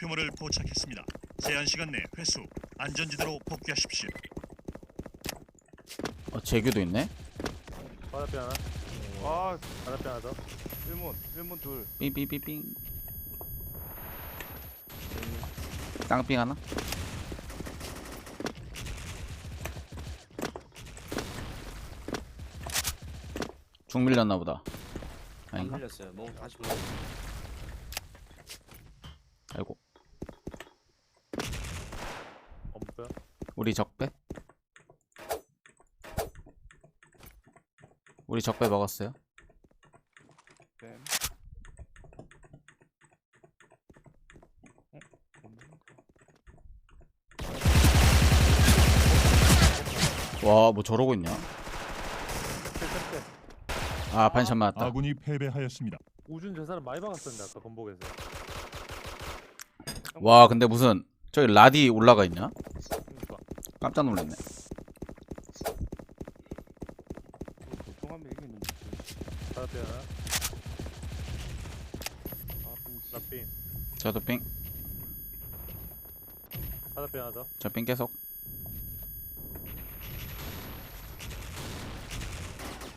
목표물을 포착했습니다. 제한 시간 내 회수 안전지대로 복귀하십시오. 어 재규도 있네 바닥에 하나 아 바닥에 하나 더 1문 1문 둘 삥삥삥삥 땅삥 하나 중 밀렸나 보다 안 아닌가? 밀렸어요. 먹 다시 먹. 아이고 없고요 우리 적배? 우리 적배 먹었어요? 뱀. 어? 없네. 와뭐 저러고 있냐? 아 반샷 맞았다. 아군이 패배하였습니다. 우준 저 사람 많이 박았었는데 아까 건복에서. 와 근데 무슨 저기 라디 올라가 있냐 깜짝 놀랐네 보통하면 이기는 아 저도 삥 하나 더저삥 계속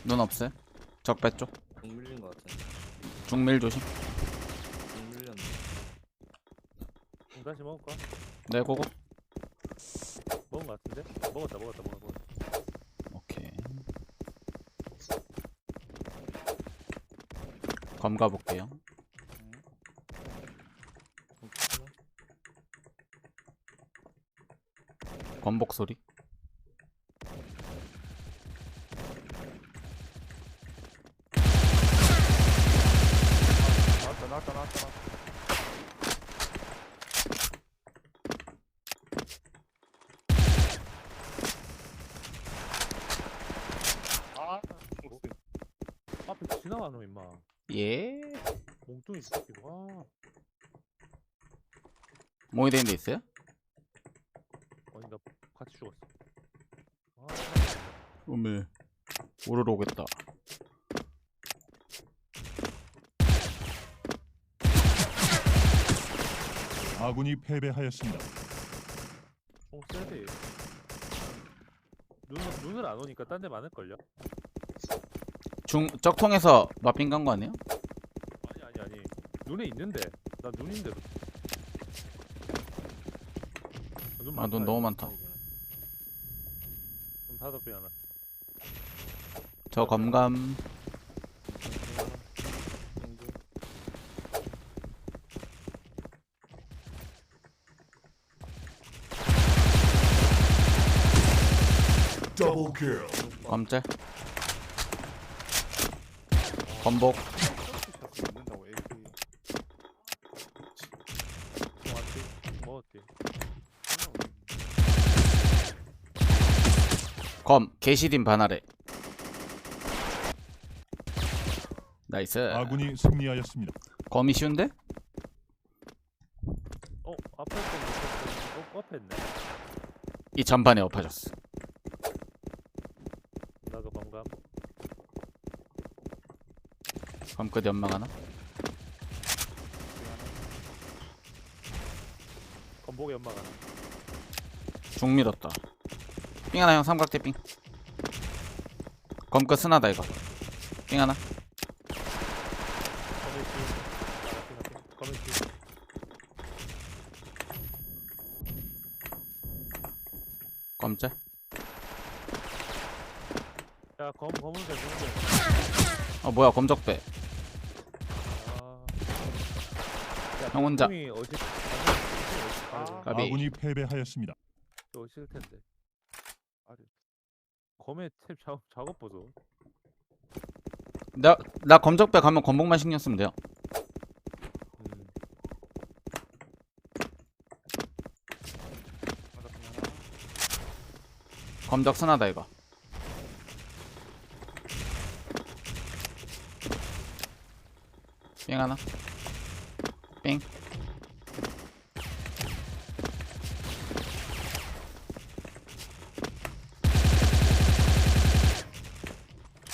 눈 없어요? 적배 쪽 공 밀린 것 같아. 중밀 조심 공 밀렸네. 공 다시 먹을까? 네 고고 같은데? 먹었다 먹었다 먹었다 오케이. 검 가볼게요? 검복 소리 나왔다 나왔다 나왔다 나왔다. 아 목숨. 앞에 지나가노 임마. 예? 몽뚱이 새끼 와. 모이 되는 데 있어요? 아니 나 같이 죽었어. 아. 오메 오르러 오겠다. 아군이 패배하였습니다. 총 세대. 눈, 눈을 안 오니까 딴 데 많을걸요? 중 적통에서 마핑 간 거 아니에요? 아니 아니 아니. 눈에 있는데. 나 눈인데도 눈아눈 너무 많다. 눈 다섯 배 하나. 저 검감. 검짤 먹었지? 검 게시딘 반아래 나이스 아군이 승리하였습니다. 검이 쉬운데? 어? 앞에 거 못했어 어? 앞에 있네 이 전반에 엎어졌어 나도 건감 검끝 연막 하나? 건복의 연막 하나. 중 밀었다. 삥 하나 형. 삼각대 삥. 검끝 스나다 이거. 삥 하나. 거미치 거미치 검짤 야 검, 검은색 검은색. 어 뭐야 검적배 아... 야, 형 혼자. 이 아. 까비 아군이 패배하였습니다. 어실 텐데. 검의 탭 작업, 작업 보소 나, 나 검적배 가면 검복만 신경 쓰면 돼요 음. 검적 스나다 이거 삥 하나 뺑.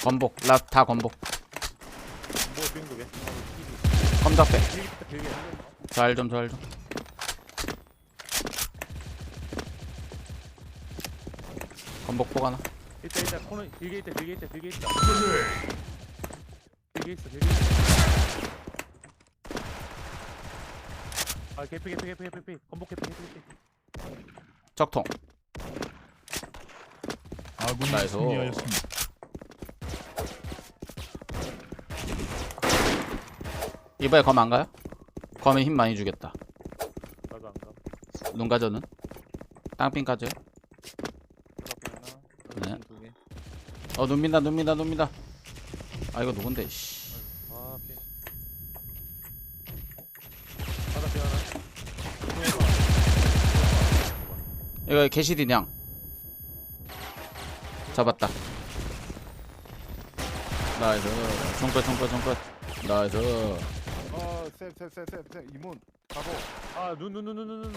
건복, 라다 건복. 뭐 빙그게? 검작배. 잘 좀, 잘 좀. 건복 보가나. 일단 일단 코너 길게 있다 길게 있다 길게 있다 길게 있어 길게 있어 아 개피 개피 개피 개피 개피 건복 개피 개피 개피 적통 아군이 나이스. 승리하였습니다. 이번에 검 안 가요? 검에 힘 많이 주겠다 나도 안가 눈 가져는 땅빙 가져요 하나 네. 두 개. 어 눈 민다 눈 민다 눈 민다 아 이거 누군데 씨 아 피. 바다 피 하나 이거 개시디냥 잡았다. 나이스. 총끝 총끝 총끝 나이스. 어쌤쌤쌤쌤 이문. 가보. 아눈 눈눈눈 눈눈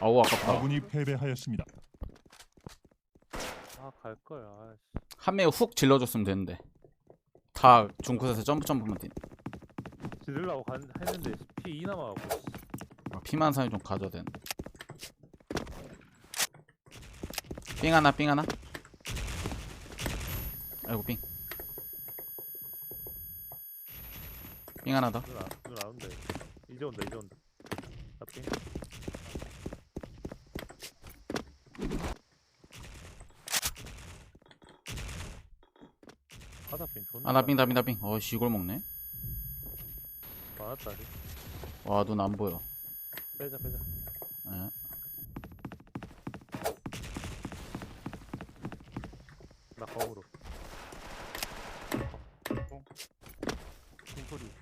어우 아깝다. 아군이 패배하였습니다. 아갈 거야 아이씨. 한 명이 훅 질러줬으면 되는데. 다 중컷에서 점프 점프만 뛰네. 지르려고 간, 했는데 피 2 남아갖고 씨. 아, 피만 사이 좀 가져야 되는데. 삥 하나 삥 하나? 아이고 삥. 삥 하나 더. 눈, 안, 눈안 온다 이제. 온다 이제 온다. 나피 바다핀 존나 하나 삥 다빙 다빙 어씨 이걸 먹네? 많았다 와눈 안 보여 빼자 빼자. 예. 나 거울로. 공소리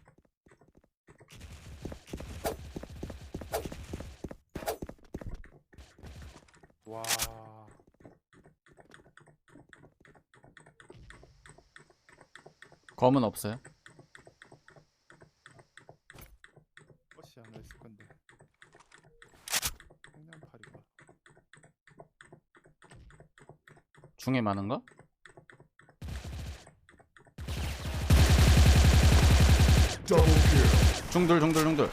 와. 검은 없어요 꽃이 하나 있을 건데 청년파리가 중에 많은가? 중들 중들 중들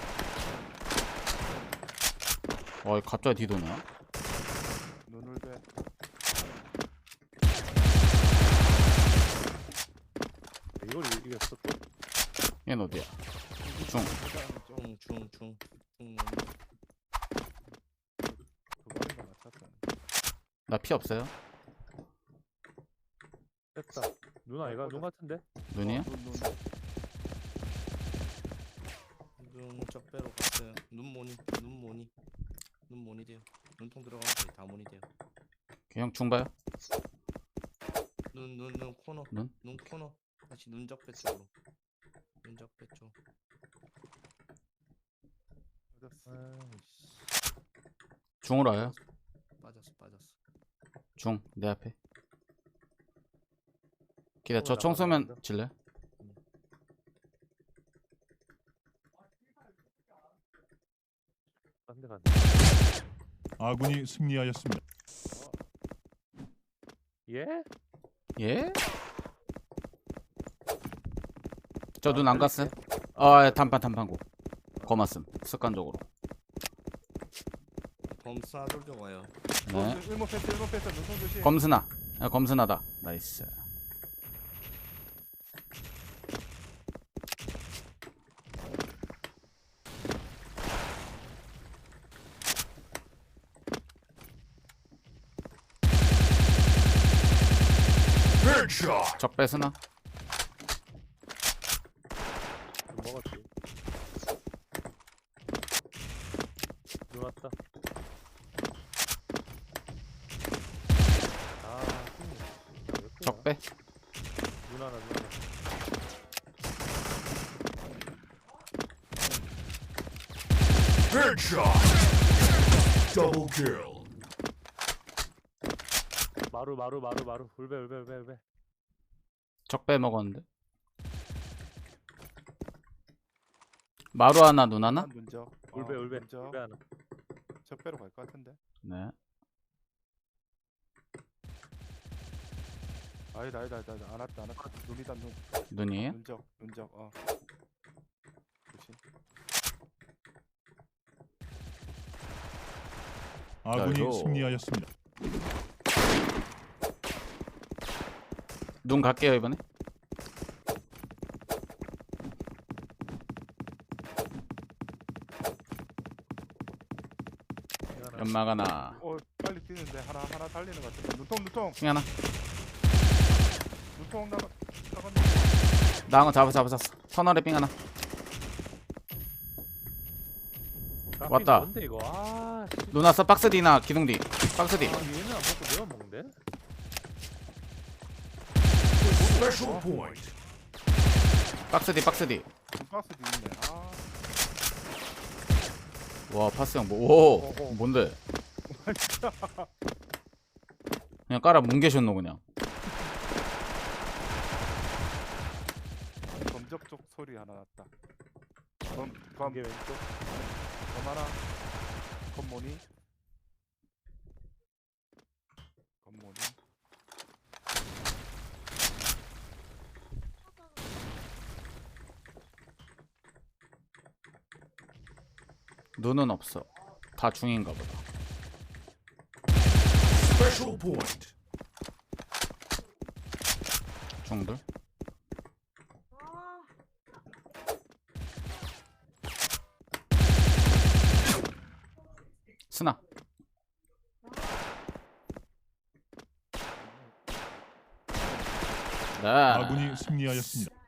와 갑자기 뒤도냐 눈을 대 이걸 이- 이겼어 또? 얘는 어디야? 중. 중, 중, 중. 중. 두 번이나 맞췄어 나피 없어요 됐다 눈 아이가 눈 같은데 눈이야? 어, 눈, 눈. 눈 적배로 갔어요. 눈 모니, 눈 모니. 눈 모니 돼요. 눈통 들어가면 거의 다 모니 돼요. 그냥 중 봐요 눈, 눈, 눈 코너. 눈? 눈 코너. 다시 눈 적 배 쪽으로. 눈 적 배 쪽. 맞았어 아이씨 중으로 와요 빠졌어, 빠졌어. 중 내 앞에 기다 저 어, 총 쏘면 나가자. 질래? 딴데 아군이 승리하였습니다. 예? 예? 저 눈 안 갔어요? 아 단판 단판고 거맞음 습관적으로 범사 돌적 와요. 네 어, 일본 패스 일본 패스 눈송 조심 검스나 아, 검스나다 나이스 먹었지. 눈 왔다. 아 힘이 왜 그러냐? 적배 눈 하나. 눈 하나 마루 마루 마루 마루. 울베 울베 울베 울베 적배 먹었는데? 마루 하나 눈 하나? 눈적. 울베 울베 울베 하나. 적배로 갈 것 같은데? 네. 아니다 아니다 아니다 아니다. 안 왔다 안 왔다. 눈이다 눈. 눈이에요? 눈적 눈적. 어. 조심. 아군이. 승리하였습니다. 눈 갈게요 이번에. 연막 하나. 어 빨리 뛰는데. 하나 하나 달리는 것 같은데. 눈통 눈통. 핑 하나. 눈통 나가 나한 거 잡아 잡아 잡았어 터널에 핑 하나. 아, 왔다. 뭔데 이거? 아, 씨. 눈 왔어 박스 D나 기둥 D 박스 D 아, 얘는 안 먹고 내가 먹는 Special point. 박스 D 박스 D 박스 뒤 있네. 아. 와 파스 형 뭐 오 어, 어. 뭔데? 그냥 깔아 뭉개셨노 그냥. 검적 쪽 소리 하나 났다. 검검. 이게 왼쪽. 검 하나. 검모니 검모니 눈은 없어. 다 중인가 보다. 중들? 스나. 네. 아군이 승리하였습니다.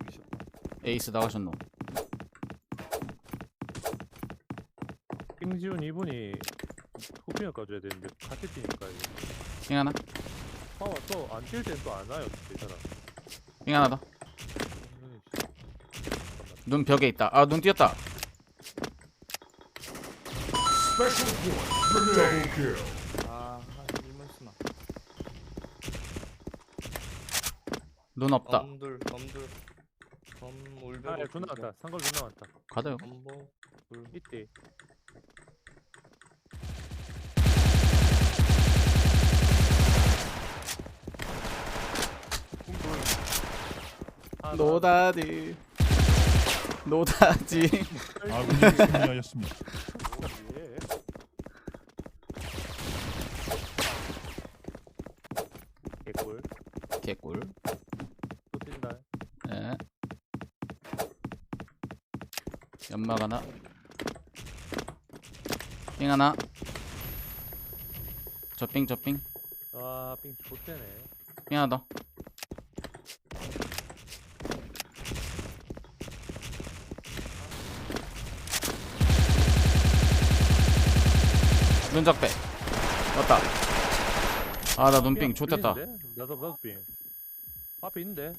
되게 쉽다 에이스 나가셨노 빙지훈 이분이 후핑을 까줘야 되는데 같이 뛰니까 이거. 핑 하나 파워 또안 뛸땐또안 와요, 이 사람. 핑 하나 더 음, 씨. 눈 벽에 있다 아눈 띄었다 Special point. Double kill. 아 일문 쓰나 눈 없다 검들 검들 검 울베 아, 야, 존나 많다. 상걸 존나 많다. 가다요 검보 불 이때. 아, 노다지 노다지 아군이 승리하였습니다. 예 개꿀. 개꿀 또 뛴다. 예 연막 하나 핑 하나 저핑 저핑 아, 빙 좋대네. 핑 하나 더 눈적배 왔다 아 나 눈빙 좋댔다? 나도 나도 빙. 앞에 있는데.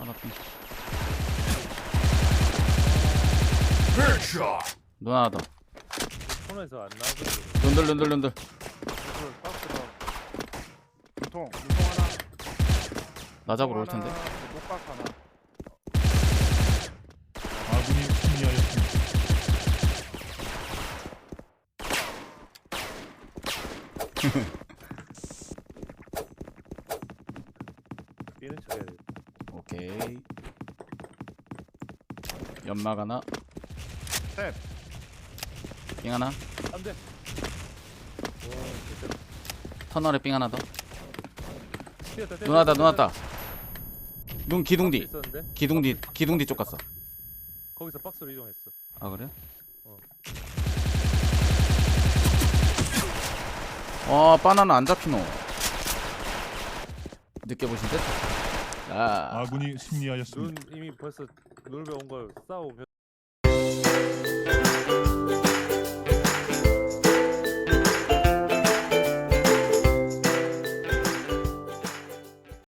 아나 빙. 더. 손에서 안 나오거든. 눈들 눈들 눈들. 눈통 박스랑 눈통 눈통 하나. 나 잡으러 올 텐데. 녹박 하나 아군이 승리하였습니다. 뛰는 척 해야 돼. 오케이. 연막 하나 셋. 빙 하나 안 돼. 터널에 빙 하나 더 뛰었다, 뛰었다, 눈 뛰었다. 기둥 뒤 있었는데 기둥 뒤 기둥 뒤 쪽 갔어 거기서 박스로 이동했어. 아 그래? 어. 어 바나나 안 잡히노 늦게 보신 듯? 아 아군이 승리하였습니다. 눈 이미 벌써 놀배 온걸 싸우고